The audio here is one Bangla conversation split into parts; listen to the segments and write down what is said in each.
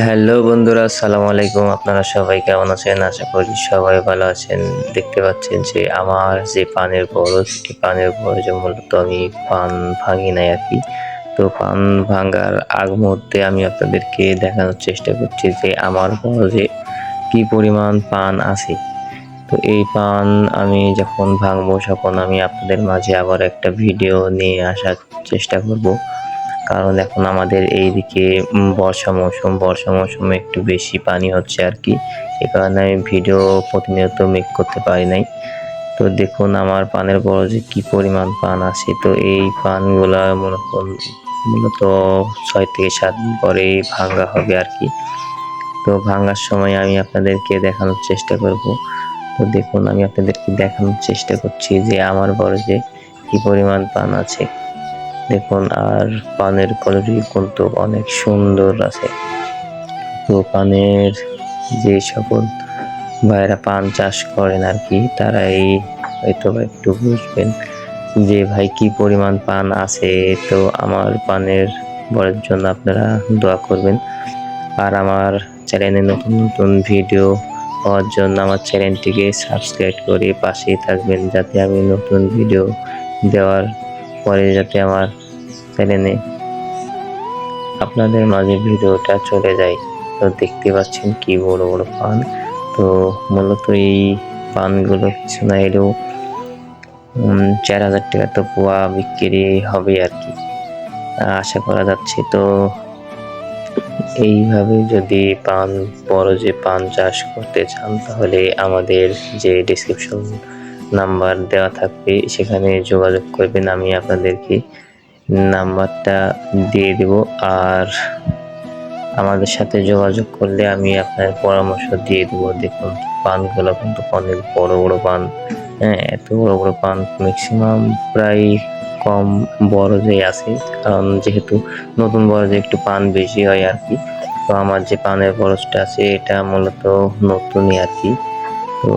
হ্যালো বন্ধুরা, আসসালামু আলাইকুম। আপনারা সবাই কেমন আছেন? আশা করি সবাই ভালো আছেন। দেখতে পাচ্ছেন যে আমার যে পানের বরজ এই পানের বরজে মূলত আমি পান ভাঙি নাই আর কি। তো পান ভাঙার আগ মুহূর্তে আমি আপনাদেরকে দেখানোর চেষ্টা করছি যে আমার বরজে কি পরিমাণ পান আছে। তো এই পান আমি যখন ভাঙবো, তখন আমি আপনাদের মাঝে আবার একটা ভিডিও নিয়ে আসার চেষ্টা করব। কারণ এখন আমাদের এইদিকে বর্ষা মৌসুম, বর্ষা মৌসুমে একটু বেশি পানি হচ্ছে আর কি। এ কারণে আমি ভিডিও প্রতিনিয়ত মেক করতে পারি নাই। তো দেখুন আমার পানের বড় যে কি পরিমাণ পান আছে। তো এই পানগুলা মূলত মূলত ছয় থেকে সাত দিন পরে ভাঙ্গা হবে আর কি। তো ভাঙ্গার সময় আমি আপনাদেরকে দেখানোর চেষ্টা করব। তো দেখুন আমি আপনাদেরকে দেখানোর চেষ্টা করছি যে আমার বড় যে কি পরিমাণ পান আছে। দেখুন আর পানের কোয়ালিটি কিন্তু অনেক সুন্দর আছে। তো পানের যে সকল ভাইরা পান চাষ করেন আর কি, তারাই হয়তো বা একটু বুঝবেন যে ভাই কি পরিমাণ পান আছে। তো আমার পানের বরের জন্য আপনারা দোয়া করবেন। আর আমার চ্যানেলে নতুন নতুন ভিডিও পাওয়ার জন্য আমার চ্যানেলটিকে সাবস্ক্রাইব করে পাশেই থাকবেন, যাতে আমি নতুন ভিডিও দেওয়ার পরে যাতে আমার চ্যানেলে আপনাদের মাঝে ভিডিওটা চলে যায়। তো দেখতে পাচ্ছেন কি বড় বড় পান। তো মূলত এই পানগুলো কিছু না এলেও চার হাজার টাকা তো পোয়া বিক্রি হবে আর কি। আশা করা যাচ্ছে তো এইভাবে যদি পান, বড় যে পান চাষ করতে চান, তাহলে আমাদের যে ডিসক্রিপশন নাম্বার দেওয়া থাকবে, সেখানে যোগাযোগ করবেন। আমি আপনাদেরকে নাম্বারটা দিয়ে দেব আর আমাদের সাথে যোগাযোগ করলে আমি আপনার পরামর্শ দিয়ে দেবো। দেখুন, পানগুলো কিন্তু অনেক বড় বড় পান। হ্যাঁ এত বড় বড় পান ম্যাক্সিমাম প্রায় কম বড় যে আছে। কারণ যেহেতু নতুন বড় যে একটু পান বেশি হয় আর কি, তো আমার যে পানের বরসটা আছে, এটা মূলত নতুনই আর কি। তো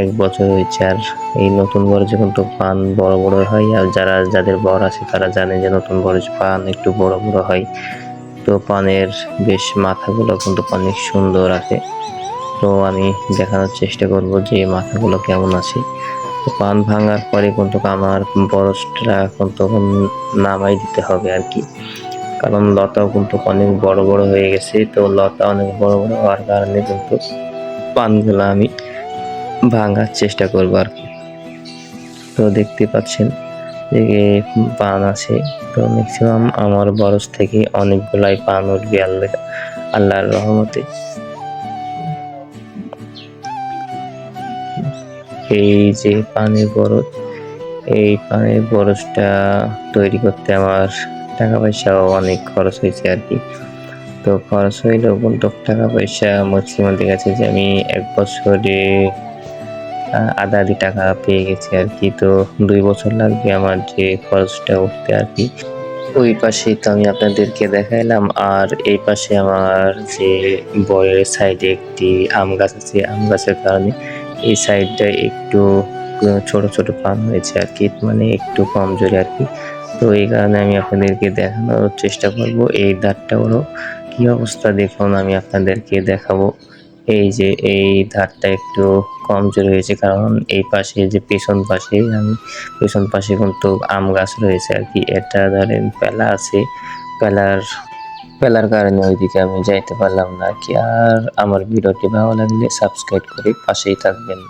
এক বছর হয়েছে আর এই নতুন বরজে কিন্তু পান বড় বড় হয়, আর যারা, যাদের বর আছে তারা জানে যে নতুন বরজ পান একটু বড় বড় হয়। তো পানের বেশ মাথাগুলো কিন্তু অনেক সুন্দর আছে। তো আমি দেখানোর চেষ্টা করব যে মাথাগুলো কেমন আছে। তো পান ভাঙার পরে কিন্তু আমার বরজটা কিন্তু নামাই দিতে হবে আর কি। কারণ লতাও কিন্তু অনেক বড় বড় হয়ে গেছে, তো লতা অনেক বড় বড় হওয়ার কারণে কিন্তু পানগুলো আমি ভাঙার চেষ্টা করব আর কি। তো দেখতে পাচ্ছেন যে পান আছে। তো ম্যাক্সিমাম আমার বরস থেকে অনেকগুলাই পান উঠবে আল্লাহ আল্লাহর রহমতে। এই যে পানের বরজ এই পানের বরজটা তৈরি করতে আমার টাকা পয়সাও অনেক খরচ হয়েছে আর কি। তো খরচ হইলেও কিন্তু টাকা পয়সা ম্যাক্সিমাম দেখা গেছে যে আমি এক বছরে আধা আধি টাকা পেয়ে গেছি আর কি। তো দুই বছর লাগবে আমার যে খরচটা উঠতে আর কি। ওই পাশে তো আমি আপনাদেরকে দেখাইলাম, আর এই পাশে আমার যে বয়ের সাইডে একটি আম গাছ আছে, আম গাছের কারণে এই সাইডটা একটু ছোট ছোট পান হয়েছে আর কি মানে একটু কমজোরি আর কি। তো এই কারণে আমি আপনাদেরকে দেখানোর চেষ্টা করব, এই ধারটা হলো কী অবস্থা দেখুন, আমি আপনাদেরকে দেখাবো। এই যে এই ধারটা একটু কমজোর হয়েছে, কারণ এই পাশে যে পেছন পাশে, আমি পেছন পাশে কিন্তু আম গাছ রয়েছে আর কি। এটা ধরেন পেলা আছে পেলার পেলার কারণে ওইদিকে আমি যাইতে পারলাম না কি। আর আমার ভিডিওটি ভালো লাগলে সাবস্ক্রাইব করে পাশেই থাকবেন।